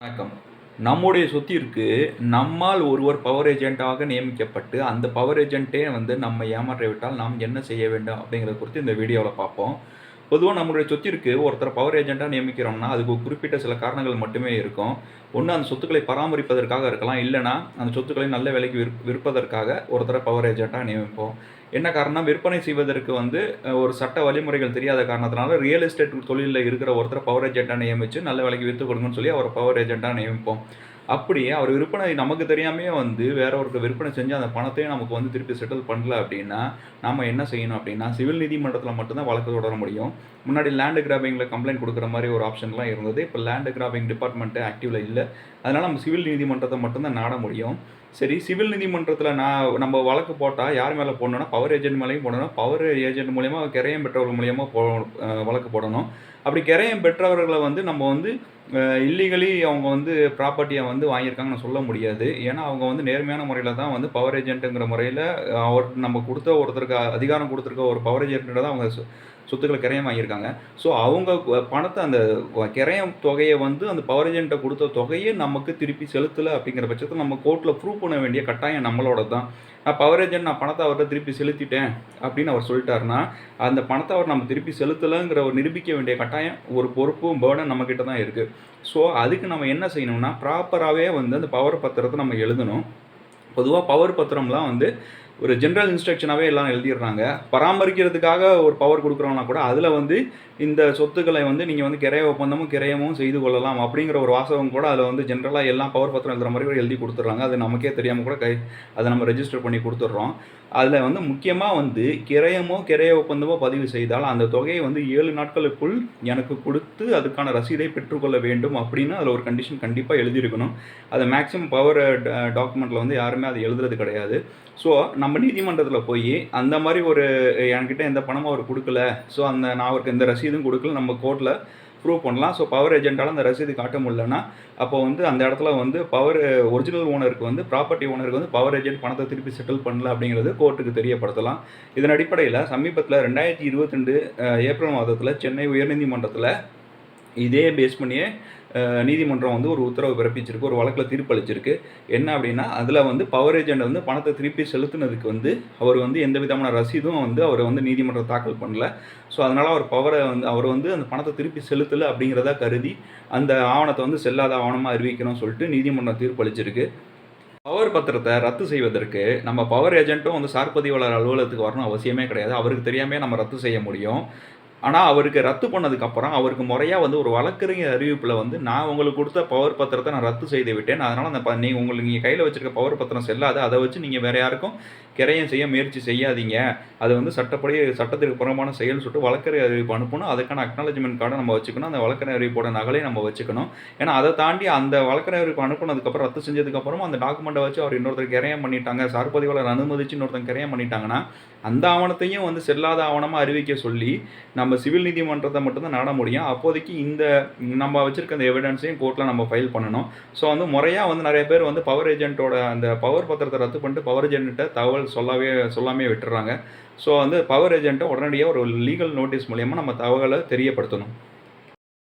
வணக்கம். நம்முடைய சொத்திற்கு நம்மால் ஒருவர் பவர் ஏஜென்ட்டாக நியமிக்கப்பட்டு அந்த பவர் ஏஜென்ட்டே வந்து நம்ம ஏமாற்றி விட்டால் நாம் என்ன செய்ய வேண்டும் அப்படிங்கிறத குறித்து இந்த வீடியோவில் பார்ப்போம். பொதுவாக நம்மளுடைய சொத்திற்கு ஒருத்தர் பவர் ஏஜென்ட்டாக நியமிக்கிறோம்னா அதுக்கு குறிப்பிட்ட சில காரணங்கள் மட்டுமே இருக்கும். ஒன்று அந்த சொத்துக்களை பராமரிப்பதற்காக இருக்கலாம். இல்லைனா அந்த சொத்துக்களை நல்ல விலைக்கு விற் விற்பதற்காக ஒருத்தரை பவர் ஏஜென்ட்டாக நியமிப்போம். என்ன காரணம் விற்பனை செய்வதற்கு வந்து ஒரு சட்ட வழிமுறைகள் தெரியாத காரணத்தினால ரியல் எஸ்டேட் தொழிலில் இருக்கிற ஒருத்தரை பவர் ஏஜென்ட்டாக நியமித்து நல்ல விலைக்கு விற்று கொடுங்கன்னு சொல்லி அவரை பவர் ஏஜென்ட்டாக நியமிப்போம். அப்படியே அவர் விற்பனை நமக்கு தெரியாமே வந்து வேற ஒருத்தர் விற்பனை செஞ்சு அந்த பணத்தையும் நமக்கு வந்து திருப்பி செட்டில் பண்ணல அப்படின்னா நம்ம என்ன செய்யணும் அப்படின்னா சிவில் நீதிமன்றத்தில் மட்டும்தான் வழக்கு தொடர முடியும். முன்னாடி லேண்டு கிராபிங்கில் கம்ப்ளைண்ட் கொடுக்குற மாதிரி ஒரு ஆப்ஷன்லாம் இருந்தது. இப்போ லேண்டு கிராபிங் டிபார்ட்மெண்ட்டு ஆக்டிவில் இல்லை. அதனால் நம்ம சிவில் நீதிமன்றத்தை மட்டும்தான் நாட முடியும். சரி சிவில் நீதிமன்றத்தில் நான் நம்ம வழக்கு போட்டால் யார் மேலே போடணும்னா பவர் ஏஜென்ட் மேலேயும் போடணும். பவர் ஏஜென்ட் மூலயமா கிரையம் பெற்றவர்கள் மூலியமாக போ வழக்கு போடணும். அப்படி கிரையம் பெற்றவர்களை வந்து நம்ம வந்து இல்லீகலி அவங்க வந்து ப்ராப்பர்ட்டியை வந்து வாங்கியிருக்காங்கன்னு சொல்ல முடியாது. ஏன்னா அவங்க வந்து நேர்மையான முறையில் தான் வந்து பவர் ஏஜென்ட்டுங்கிற முறையில் அவர் நம்ம கொடுத்த ஒருத்தருக்கு அதிகாரம் கொடுத்துருக்க ஒரு பவர் ஏஜென்ட்டு தான் அவங்க சொத்துக்களை கிரையம் வாங்கியிருக்காங்க. ஸோ அவங்க பணத்தை அந்த வ- கிரையம் தொகையை வந்து அந்த பவர் ஏஜென்ட்டை கொடுத்த தொகையை நமக்கு திருப்பி செலுத்தலை அப்படிங்கிற பட்சத்தில் நம்ம கோர்ட்டில் ப்ரூவ் பண்ண வேண்டிய கட்டாயம் நம்மளோட தான். நான் பவர் ஏஜென்ட் நான் பணத்தை அவர்கிட்ட திருப்பி செலுத்திட்டேன் அப்படின்னு அவர் சொல்லிட்டாருன்னா அந்த பணத்தை அவர் நம்ம திருப்பி செலுத்தலைங்கிற ஒரு நிரூபிக்க வேண்டிய கட்டாயம் ஒரு பொறுப்பும் பேர்டன் நம்மக்கிட்ட தான் இருக்குது ஸோ அதுக்கு நம்ம என்ன செய்யணும்னா ப்ராப்பராகவே வந்து அந்த பவர் பத்திரத்தை நம்ம எழுதணும். பொதுவாக பவர் பத்திரம்லாம் வந்து ஒரு ஜென்ரல் இன்ஸ்ட்ரக்ஷனாகவே எல்லாம் எழுதிடுறாங்க. பராமரிக்கிறதுக்காக ஒரு பவர் கொடுக்குறோம்னா கூட அதில் வந்து இந்த சொத்துக்களை வந்து நீங்கள் வந்து கிரைய ஒப்பந்தமும் கிரையமும் செய்து கொள்ளலாம் அப்படிங்கிற ஒரு வாசகம் கூட அதில் வந்து ஜென்ரலாக எல்லாம் பவர் பத்திரம் எழுதுகிற மாதிரி கூட எழுதி கொடுத்துட்றாங்க. அது நமக்கே தெரியாமல் கூட கை அதை நம்ம ரெஜிஸ்டர் பண்ணி கொடுத்துட்றோம். அதில் வந்து முக்கியமாக வந்து கிரயமோ கிரய ஒப்பந்தமோ பதிவு செய்தால் அந்த தொகையை வந்து ஏழு நாட்களுக்குள் எனக்கு கொடுத்து அதுக்கான ரசீதை பெற்றுக்கொள்ள வேண்டும் அப்படின்னு அதில் ஒரு கண்டிஷன் கண்டிப்பாக எழுதியிருக்கணும். அதை மேக்ஸிமம் பவர் டாக்குமெண்ட்டில் வந்து யாருமே அதை எழுதுறது கிடையாது. ஸோ நம்ம நீதிமன்றத்தில் போய் அந்த மாதிரி ஒரு என்கிட்ட எந்த பணமும் அவர் கொடுக்கல. ஸோ அந்த நான் அவருக்கு எந்த ரசீதும் கொடுக்கல. நம்ம கோர்ட்டில் ப்ரூவ் பண்ணலாம். ஸோ பவர் ஏஜென்ட்டால் அந்த ரசீது காட்ட முடியலன்னா அப்போ வந்து அந்த இடத்துல வந்து பவர் ஒரிஜினல் ஓனருக்கு வந்து ப்ராப்பர்ட்டி ஓனருக்கு வந்து பவர் ஏஜென்ட் பணத்தை திருப்பி செட்டில் பண்ணல அப்படிங்கிறது கோர்ட்டுக்கு தெரியப்படுத்தலாம். இதன் அடிப்படையில் சமீபத்தில் ரெண்டாயிரத்தி இருபத்தி ரெண்டு ஏப்ரல் மாதத்தில் சென்னை உயர்நீதிமன்றத்தில் இதே பேஸ் பண்ணியே நீதிமன்றம் வந்து ஒரு உத்தரவு பிறப்பிச்சிருக்கு ஒரு வழக்கில் தீர்ப்பளிச்சிருக்கு என்ன அப்படின்னா அதில் வந்து பவர் ஏஜென்ட் வந்து பணத்தை திருப்பி செலுத்துனதுக்கு வந்து அவர் வந்து எந்த விதமான ரசீதும் வந்து அவர் வந்து நீதிமன்றம் தாக்கல் பண்ணல. ஸோ அதனால் அவர் பவரை வந்து அவர் வந்து அந்த பணத்தை திருப்பி செலுத்தலை அப்படிங்கிறத கருதி அந்த ஆவணத்தை வந்து செல்லாத ஆவணமாக அறிவிக்கணும்னு சொல்லிட்டு நீதிமன்றம் தீர்ப்பளிச்சிருக்கு பவர் பத்திரத்தை ரத்து செய்வதற்கு நம்ம பவர் ஏஜென்ட்டும் வந்து சார்பதிவாளர் அலுவலகத்துக்கு வரணும் அவசியமே கிடையாது. அவருக்கு தெரியாமே நம்ம ரத்து செய்ய முடியும். ஆனால் அவருக்கு ரத்து பண்ணதுக்கப்புறம் அவருக்கு முறையாக வந்து ஒரு வழக்கறிஞர் அறிவிப்பில் வந்து நான் உங்களுக்கு கொடுத்த பவர் பத்திரத்தை நான் ரத்து செய்து விட்டேன். அதனால் அந்த ப நீங்கள் உங்களுக்கு நீங்கள் கையில் வச்சுருக்க பவர் பத்திரம் செல்லாது. அதை வச்சு நீங்கள் வேறு யாருக்கும் கிரையம் செய்ய முயற்சி செய்யாதீங்க. அது வந்து சட்டப்படி சட்டத்திற்கு புறமான செயல் சொல்லிட்டு வழக்கறிஞர் அறிவிப்பு அனுப்பணும். அதுக்கான அக்னாலஜ்மெண்ட் கார்டை நம்ம வச்சுக்கணும். அந்த வழக்கறிஞர் அறிவிப்போட நகலையும் நம்ம வச்சுக்கணும். ஏன்னா அதை தாண்டி அந்த வழக்கறிஞர் அறிவிப்பு அனுப்புனதுக்கப்புறம் ரத்து செஞ்சதுக்கப்புறம் அந்த டாக்குமெண்ட்டை வச்சு அவர் இன்னொருத்தர் கிரையம் பண்ணிட்டாங்க. சார் பதிவாளர் அனுமதிச்சு இன்னொருத்தர் கிரையம் பண்ணிட்டாங்கன்னா அந்த ஆவணத்தையும் வந்து செல்லாத ஆவணமாக அறிவிக்க சொல்லி நம்ம சிவில் நீதிமன்றத்தை மட்டும்தான் நாட முடியும். அப்போதைக்கு இந்த நம்ம வச்சுருக்க அந்த எவிடன்ஸையும் கோர்ட்டில் நம்ம ஃபைல் பண்ணணும். ஸோ வந்து முறையாக வந்து நிறைய பேர் வந்து பவர் ஏஜென்ட்டோட அந்த பவர் பத்திரத்தை ரத்து பண்ணிட்டு பவர் ஏஜென்ட்டை தகவல் சொல்லவே சொல்லாமே விட்டுறாங்க. ஸோ வந்து பவர் ஏஜென்ட்டை உடனடியாக ஒரு லீகல் நோட்டீஸ் மூலயமா நம்ம தகவலை தெரியப்படுத்தணும்.